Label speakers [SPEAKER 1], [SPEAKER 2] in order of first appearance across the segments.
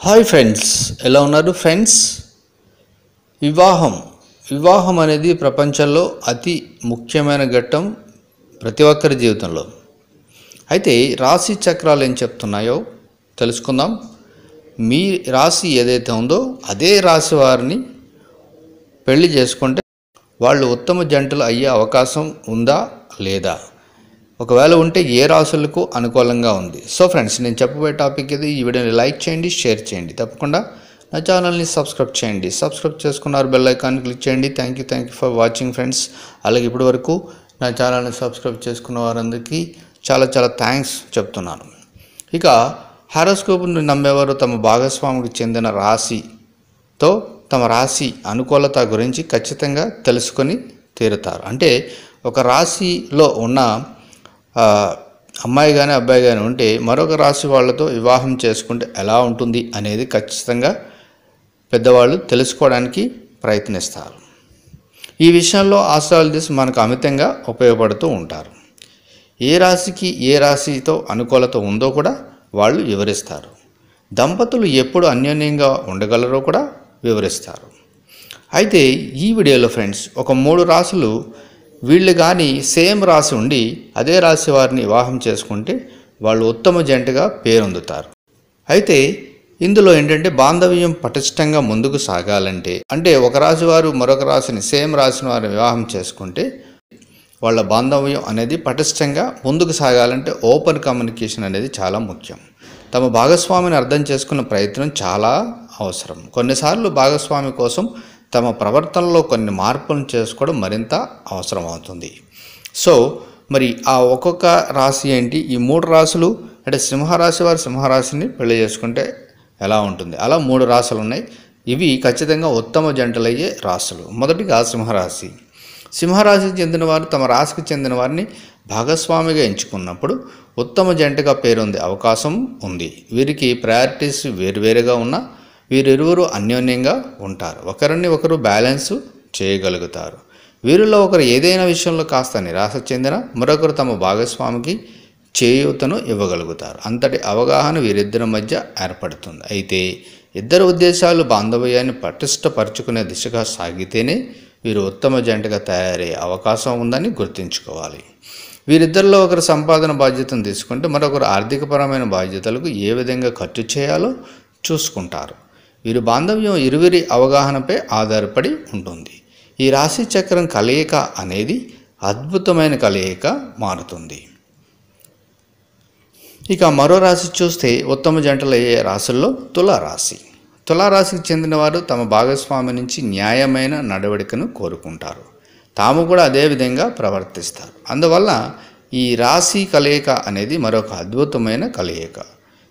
[SPEAKER 1] Hi friends ఎలా ఉన్నారు friends వివాహం. వివాహం అనేది ప్రపంచంలో అతి ముఖ్యమైన ఘట్టం ప్రతి ఒక్కరి జీవితంలో. అయితే రాశి చక్రాలు ఏం చెప్తున్నాయో తెలుసుకుందాం. మీ రాశి ఏదైతే ఉందో అదే రాశి వారిని పెళ్ళి చేసుకుంటే వాళ్ళు ఉత్తమ జంటలు అయ్యే అవకాశం ఉందా లేదా? ఒకవేళ ఉంటే ఏ రాసులకు అనుకూలంగా ఉంది? సో ఫ్రెండ్స్ నేను చెప్పబోయే టాపిక్ ఇది. ఈ వీడియోని లైక్ చేయండి షేర్ చేయండి. తప్పకుండా నా ఛానల్ని సబ్స్క్రైబ్ చేయండి. సబ్స్క్రైబ్ చేసుకున్నారు బెల్ ఐకాన్ క్లిక్ చేయండి. Thank you thank you for watching friends. అలాగే ఇప్పటి వరకు నా ఛానల్ని సబ్స్క్రైబ్ చేసుకున్న వారందరికీ చాలా చాలా థ్యాంక్స్ చెప్తున్నాను. ఇక హారోస్కోప్ను నమ్మేవారు తమ భాగస్వామికి చెందిన రాశితో తమ రాశి అనుకూలత గురించి ఖచ్చితంగా తెలుసుకొని తీరుతారు. అంటే ఒక రాశిలో ఉన్న అమ్మాయి కానీ అబ్బాయి కానీ ఉంటే మరొక రాశి వాళ్ళతో వివాహం చేసుకుంటే ఎలా ఉంటుంది అనేది ఖచ్చితంగా పెద్దవాళ్ళు తెలుసుకోవడానికి ప్రయత్నిస్తారు. ఈ విషయంలో ఆస్ట్రాలజిస్ట్ మనకు అమితంగా ఉపయోగపడుతూ ఉంటారు. ఏ రాశికి ఏ రాశితో అనుకూలత ఉందో కూడా వాళ్ళు వివరిస్తారు. దంపతులు ఎప్పుడు అన్యోన్యంగా ఉండగలరో కూడా వివరిస్తారు. అయితే ఈ వీడియోలో ఫ్రెండ్స్ ఒక మూడు రాసులు వీళ్ళు కానీ సేమ్ రాశి ఉండి అదే రాశి వారిని వివాహం చేసుకుంటే వాళ్ళు ఉత్తమ జంటగా పేరొందుతారు. అయితే ఇందులో ఏంటంటే బాంధవ్యం పటిష్టంగా ముందుకు సాగాలంటే అంటే ఒక రాశి వారు మరొక రాశిని సేమ్ రాసిన వారిని వివాహం చేసుకుంటే వాళ్ళ బాంధవ్యం అనేది పటిష్టంగా ముందుకు సాగాలంటే ఓపెన్ కమ్యూనికేషన్ అనేది చాలా ముఖ్యం. తమ భాగస్వామిని అర్థం చేసుకునే ప్రయత్నం చాలా అవసరం. కొన్నిసార్లు భాగస్వామి కోసం తమ ప్రవర్తనలో కొన్ని మార్పులను చేసుకోవడం మరింత అవసరం అవుతుంది సో మరి ఆ ఒక్కొక్క రాశి ఏంటి? ఈ మూడు రాశులు అంటే సింహరాశి వారు సింహరాశిని పెళ్ళి చేసుకుంటే ఎలా ఉంటుంది? అలా మూడు రాశులు ఉన్నాయి. ఇవి ఖచ్చితంగా ఉత్తమ జంటలయ్యే రాశులు. మొదటిగా సింహరాశి. సింహరాశికి చెందిన వారు తమ రాశికి చెందిన వారిని భాగస్వామిగా ఎంచుకున్నప్పుడు ఉత్తమ జంటగా పేరొందే అవకాశం ఉంది. వీరికి ప్రయారిటీస్ వేరువేరుగా ఉన్నా వీరిరువురు అన్యోన్యంగా ఉంటారు. ఒకరిని ఒకరు బ్యాలెన్స్ చేయగలుగుతారు. వీరిలో ఒకరు ఏదైనా విషయంలో కాస్త నిరాశ చెందిన మరొకరు తమ భాగస్వామికి చేయూతను ఇవ్వగలుగుతారు. అంతటి అవగాహన వీరిద్దరి మధ్య ఏర్పడుతుంది. అయితే ఇద్దరు ఉద్దేశాలు బాంధవ్యాన్ని పటిష్టపరుచుకునే దిశగా సాగితేనే వీరు ఉత్తమ జంటగా తయారయ్యే అవకాశం ఉందని గుర్తుంచుకోవాలి. వీరిద్దరిలో ఒకరు సంపాదన బాధ్యతను తీసుకుంటే మరొకరు ఆర్థికపరమైన బాధ్యతలకు ఏ విధంగా ఖర్చు చేయాలో చూసుకుంటారు. వీరి బాంధవ్యం ఇరువురి అవగాహనపై ఆధారపడి ఉంటుంది. ఈ రాశి చక్రం కలయిక అనేది అద్భుతమైన కలయిక మారుతుంది. ఇక మరో రాశి చూస్తే ఉత్తమ జంటలయ్యే రాశుల్లో తులారాశి. తులారాశికి చెందినవారు తమ భాగస్వామి నుంచి న్యాయమైన నడవడికను కోరుకుంటారు. తాము కూడా అదే విధంగా ప్రవర్తిస్తారు. అందువల్ల ఈ రాశి కలయిక అనేది మరొక అద్భుతమైన కలయిక.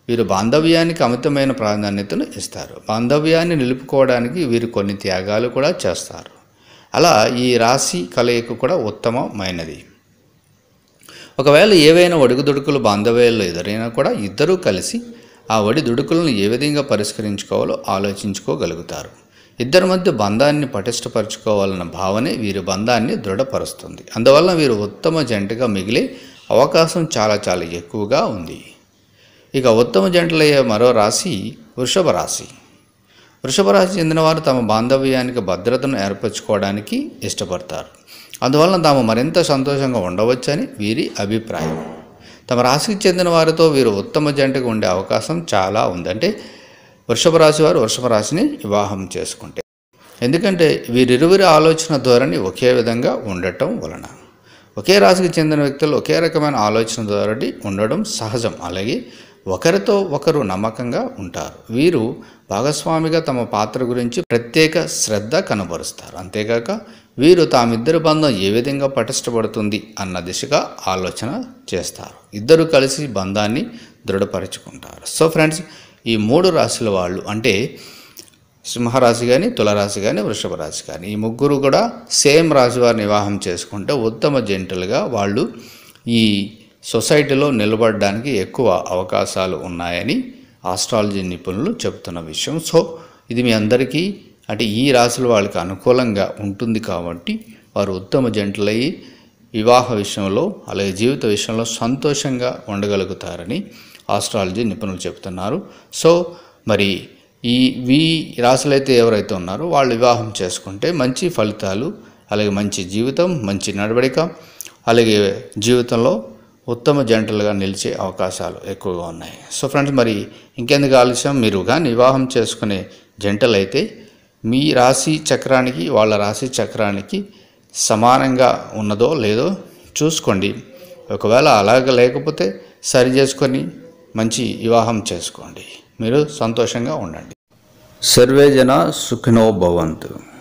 [SPEAKER 1] వీరు బాంధవ్యానికి అమితమైన ప్రాధాన్యతను ఇస్తారు. బాంధవ్యాన్ని నిలుపుకోవడానికి వీరు కొన్ని త్యాగాలు కూడా చేస్తారు. అలా ఈ రాశి కలయిక కూడా ఉత్తమమైనది. ఒకవేళ ఏవైనా ఒడుగుదొడుకులు బాంధవ్యాల్లో ఎదురైనా కూడా ఇద్దరూ కలిసి ఆ ఒడిదుడుకులను ఏ విధంగా పరిష్కరించుకోవాలో ఆలోచించుకోగలుగుతారు. ఇద్దరి మధ్య బంధాన్ని పటిష్టపరచుకోవాలన్న భావనే వీరి బంధాన్ని దృఢపరుస్తుంది. అందువల్ల వీరు ఉత్తమ జంటగా మిగిలే అవకాశం చాలా చాలా ఎక్కువగా ఉంది. ఇక ఉత్తమ జంటలయ్యే మరో రాశి వృషభ రాశి. వృషభ రాశి చెందినవారు తమ బాంధవ్యానికి భద్రతను ఏర్పరచుకోవడానికి ఇష్టపడతారు. అందువలన తాము మరింత సంతోషంగా ఉండవచ్చని వీరి అభిప్రాయం. తమ రాశికి చెందిన వారితో వీరు ఉత్తమ జంటకు ఉండే అవకాశం చాలా ఉందంటే వృషభ రాశి వారు వృషభ రాశిని వివాహం చేసుకుంటే. ఎందుకంటే వీరిరువురి ఆలోచన ధోరణి ఒకే విధంగా ఉండటం వలన. ఒకే రాశికి చెందిన వ్యక్తులు ఒకే రకమైన ఆలోచన ధోరణి ఉండడం సహజం. అలాగే ఒకరితో ఒకరు నమ్మకంగా ఉంటారు. వీరు భాగస్వామిగా తమ పాత్ర గురించి ప్రత్యేక శ్రద్ధ కనబరుస్తారు. అంతేకాక వీరు తామిద్దరి బంధం ఏ విధంగా పటిష్టపడుతుంది అన్న దిశగా ఆలోచన చేస్తారు. ఇద్దరు కలిసి బంధాన్ని దృఢపరుచుకుంటారు. సో ఫ్రెండ్స్ ఈ మూడు రాశుల వాళ్ళు అంటే సింహరాశి కానీ తులరాశి కానీ వృషభ రాశి కానీ ఈ ముగ్గురు కూడా సేమ్ రాశి వారిని వివాహం చేసుకుంటే ఉత్తమ జంటలుగా వాళ్ళు ఈ సొసైటీలో నిలబడడానికి ఎక్కువ అవకాశాలు ఉన్నాయని ఆస్ట్రాలజీ నిపుణులు చెబుతున్న విషయం. సో ఇది మీ అందరికీ అంటే ఈ రాశుల వాళ్ళకి అనుకూలంగా ఉంటుంది కాబట్టి వారు ఉత్తమ జంటలయ్యి వివాహ విషయంలో అలాగే జీవిత విషయంలో సంతోషంగా ఉండగలుగుతారని ఆస్ట్రాలజీ నిపుణులు చెబుతున్నారు సో మరి ఈ వీ రాశులైతే ఎవరైతే ఉన్నారో వాళ్ళు వివాహం చేసుకుంటే మంచి ఫలితాలు అలాగే మంచి జీవితం మంచి నడవడిక అలాగే జీవితంలో ఉత్తమ జంటలుగా నిలిచే అవకాశాలు ఎక్కువగా ఉన్నాయి. సో ఫ్రెండ్స్ మరి ఇంకెందుకు ఆలస్యం? మీరు కానీ వివాహం చేసుకునే జంటలైతే మీ రాశి చక్రానికి వాళ్ళ రాశి చక్రానికి సమానంగా ఉన్నదో లేదో చూసుకోండి. ఒకవేళ అలాగ లేకపోతే సరి చేసుకొని మంచి వివాహం చేసుకోండి. మీరు సంతోషంగా ఉండండి. సర్వేజన సుఖినో భవంతు.